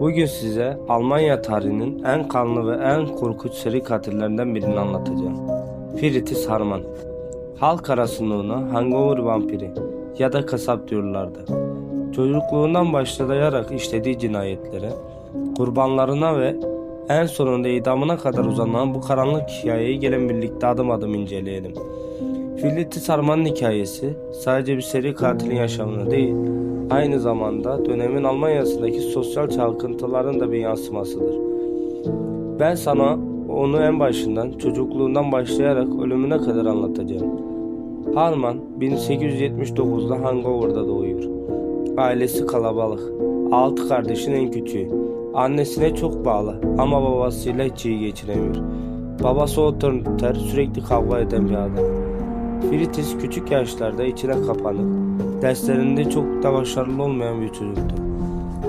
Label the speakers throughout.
Speaker 1: Bugün size Almanya tarihinin en kanlı ve en korkunç seri katillerinden birini anlatacağım. Friedrich Harman. Halk arasında ona hangover vampiri ya da kasap diyorlardı. Çocukluğundan başlayarak işlediği cinayetlere, kurbanlarına ve en sonunda idamına kadar uzanan bu karanlık hikayeyi gelin birlikte adım adım inceleyelim. Friedrich Harman'ın hikayesi sadece bir seri katilin yaşamını değil, aynı zamanda dönemin Almanya'sındaki sosyal çalkıntıların da bir yansımasıdır. Ben sana onu en başından, çocukluğundan başlayarak ölümüne kadar anlatacağım. Harman 1879'da Hangover'da doğuyor. Ailesi kalabalık. Altı kardeşin en küçüğü. Annesine çok bağlı ama babasıyla hiç iyi geçiremiyor. Babası otoriter, sürekli kavga eden bir adam. Fritis küçük yaşlarda içine kapanık, derslerinde çok da başarılı olmayan bir çocuktu.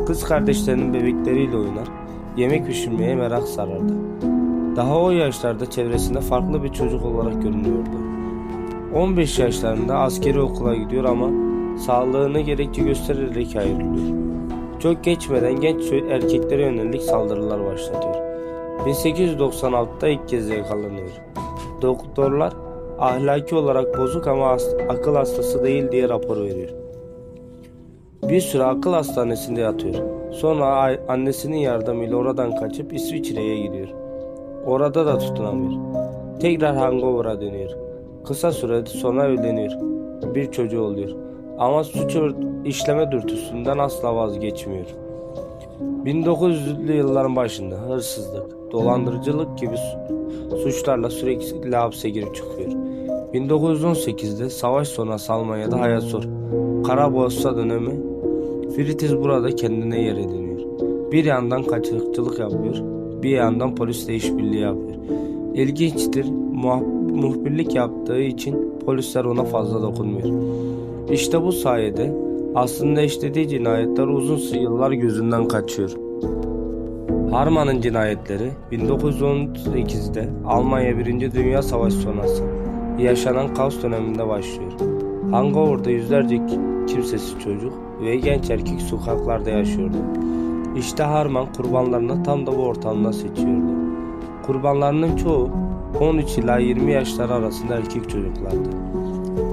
Speaker 1: Kız kardeşlerinin bebekleriyle oynar, yemek pişirmeye merak sarardı. Daha o yaşlarda çevresinde farklı bir çocuk olarak görünüyordu. 15 yaşlarında askeri okula gidiyor ama sağlığını gerekçe göstererek ayrılıyor. Çok geçmeden genç erkeklere yönelik saldırılar başlatıyor. 1896'da ilk kez yakalanıyor. Doktorlar ahlaki olarak bozuk ama akıl hastası değil diye rapor veriyor. Bir süre akıl hastanesinde yatıyor. Sonra annesinin yardımıyla oradan kaçıp İsviçre'ye gidiyor. Orada da tutunamıyor. Tekrar hangover'a dönüyor. Kısa süre sonra evleniyor. Bir çocuğu oluyor. Ama suç işleme dürtüsünden asla vazgeçmiyor. 1900'lü yılların başında hırsızlık, dolandırıcılık gibi su- suçlarla sürekli hapse girip çıkıyor. 1918'de savaş sonrası Almanya'da hayat zor. Kara dönemi Fritis burada kendine yer ediniyor. Bir yandan kaçakçılık yapıyor, bir yandan polisle işbirliği yapıyor. İlginçtir, muhbirlik yaptığı için polisler ona fazla dokunmuyor. İşte bu sayede aslında işlediği cinayetler uzun yıllar gözünden kaçıyor. Harman'ın cinayetleri 1918'de Almanya 1. Dünya Savaşı sonrası yaşanan kaos döneminde başlıyor. Hangover'da yüzlerce ki- kimsesiz çocuk ve genç erkek sokaklarda yaşıyordu. İşte Harman kurbanlarını tam da bu ortamda seçiyordu. Kurbanlarının çoğu 13 ila 20 yaşları arasında erkek çocuklardı.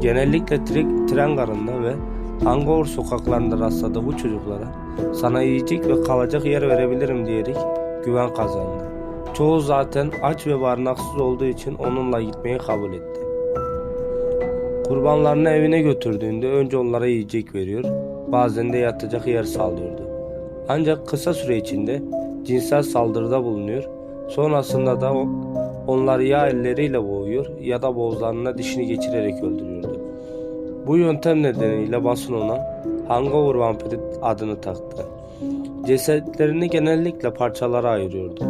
Speaker 1: Genellikle tre- tren garında ve Hangover sokaklarında rastladığı bu çocuklara sana yiyecek ve kalacak yer verebilirim diyerek güven kazandı. Çoğu zaten aç ve barınaksız olduğu için onunla gitmeyi kabul etti. Kurbanlarını evine götürdüğünde önce onlara yiyecek veriyor, bazen de yatacak yer sağlıyordu. Ancak kısa süre içinde cinsel saldırıda bulunuyor, sonrasında da o- onları ya elleriyle boğuyor ya da boğazlarına dişini geçirerek öldürüyordu. Bu yöntem nedeniyle basın ona Hangover vampiri adını taktı. Cesetlerini genellikle parçalara ayırıyordu.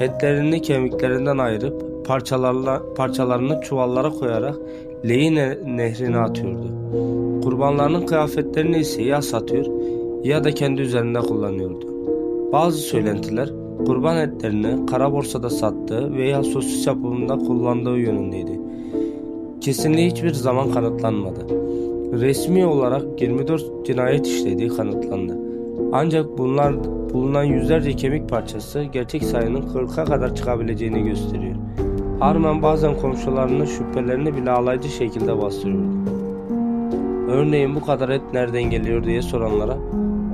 Speaker 1: Etlerini kemiklerinden ayırıp parçalarla, parçalarını çuvallara koyarak Lehi ne- nehrine atıyordu. Kurbanlarının kıyafetlerini ise ya satıyor ya da kendi üzerinde kullanıyordu. Bazı söylentiler kurban etlerini kara borsada sattığı veya sosis yapımında kullandığı yönündeydi. Kesinliği hiçbir zaman kanıtlanmadı. Resmi olarak 24 cinayet işlediği kanıtlandı. Ancak bunlar bulunan yüzlerce kemik parçası gerçek sayının 40'a kadar çıkabileceğini gösteriyor. Harman bazen komşularının şüphelerini bile alaycı şekilde bastırıyordu. Örneğin bu kadar et nereden geliyor diye soranlara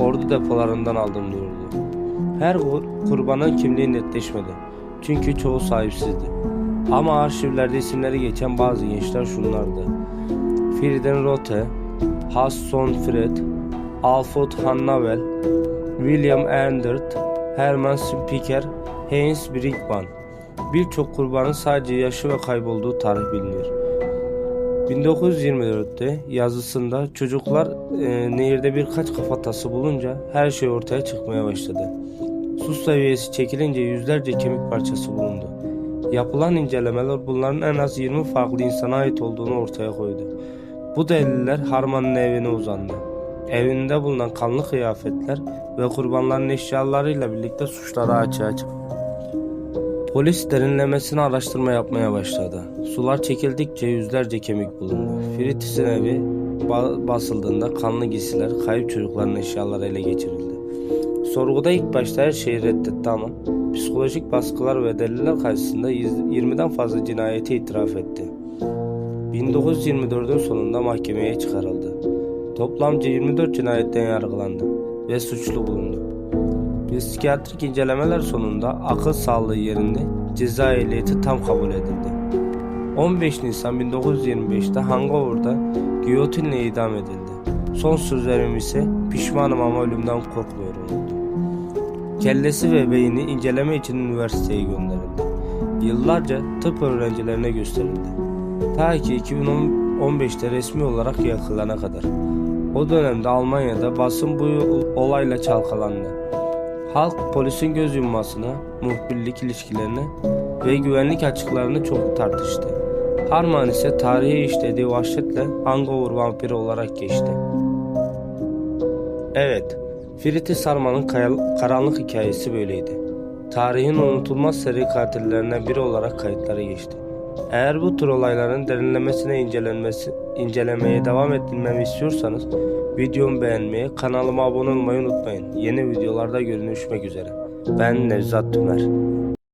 Speaker 1: ordu depolarından aldım diyordu. Her kur- kurbanın kimliği netleşmedi. Çünkü çoğu sahipsizdi. Ama arşivlerde isimleri geçen bazı gençler şunlardı. Frieden Rote, Hasson Fred, Alfred Hannavel, William Endert, Hermann Spiker, Heinz Brinkmann. Birçok kurbanın sadece yaşı ve kaybolduğu tarih biliniyor. 1924'te yazısında çocuklar e, nehirde birkaç kafatası bulunca her şey ortaya çıkmaya başladı. Su seviyesi çekilince yüzlerce kemik parçası bulundu. Yapılan incelemeler bunların en az 20 farklı insana ait olduğunu ortaya koydu. Bu deliller Harman'ın evine uzandı. Evinde bulunan kanlı kıyafetler ve kurbanların eşyalarıyla birlikte suçları açığa çıktı. Polis derinlemesine araştırma yapmaya başladı. Sular çekildikçe yüzlerce kemik bulundu. Fritis'in evi ba- basıldığında kanlı giysiler, kayıp çocukların eşyaları ele geçirildi. Sorguda ilk başta her şeyi reddetti ama psikolojik baskılar ve deliller karşısında 20'den fazla cinayeti itiraf etti. 1924'ün sonunda mahkemeye çıkarıldı. Toplamca 24 cinayetten yargılandı ve suçlu bulundu. Psikiyatrik incelemeler sonunda akıl sağlığı yerinde ceza ehliyeti tam kabul edildi. 15 Nisan 1925'te Hangover'da giyotinle idam edildi. Son sözlerim ise pişmanım ama ölümden korkmuyorum oldu. Kellesi ve beyni inceleme için üniversiteye gönderildi. Yıllarca tıp öğrencilerine gösterildi. Ta ki 2015'te resmi olarak yakılana kadar. O dönemde Almanya'da basın bu olayla çalkalandı. Halk polisin göz yummasına, muhbirlik ilişkilerine ve güvenlik açıklarını çok tartıştı. Harman ise tarihe işlediği vahşetle Hangover vampiri olarak geçti. Evet, Ferit Sarman'ın karanlık hikayesi böyleydi. Tarihin unutulmaz seri katillerinden biri olarak kayıtlara geçti. Eğer bu tür olayların derinlemesine incelenmesi, incelemeye devam ettirmemi istiyorsanız videomu beğenmeyi, kanalıma abone olmayı unutmayın. Yeni videolarda görüşmek üzere. Ben Nevzat Tümer.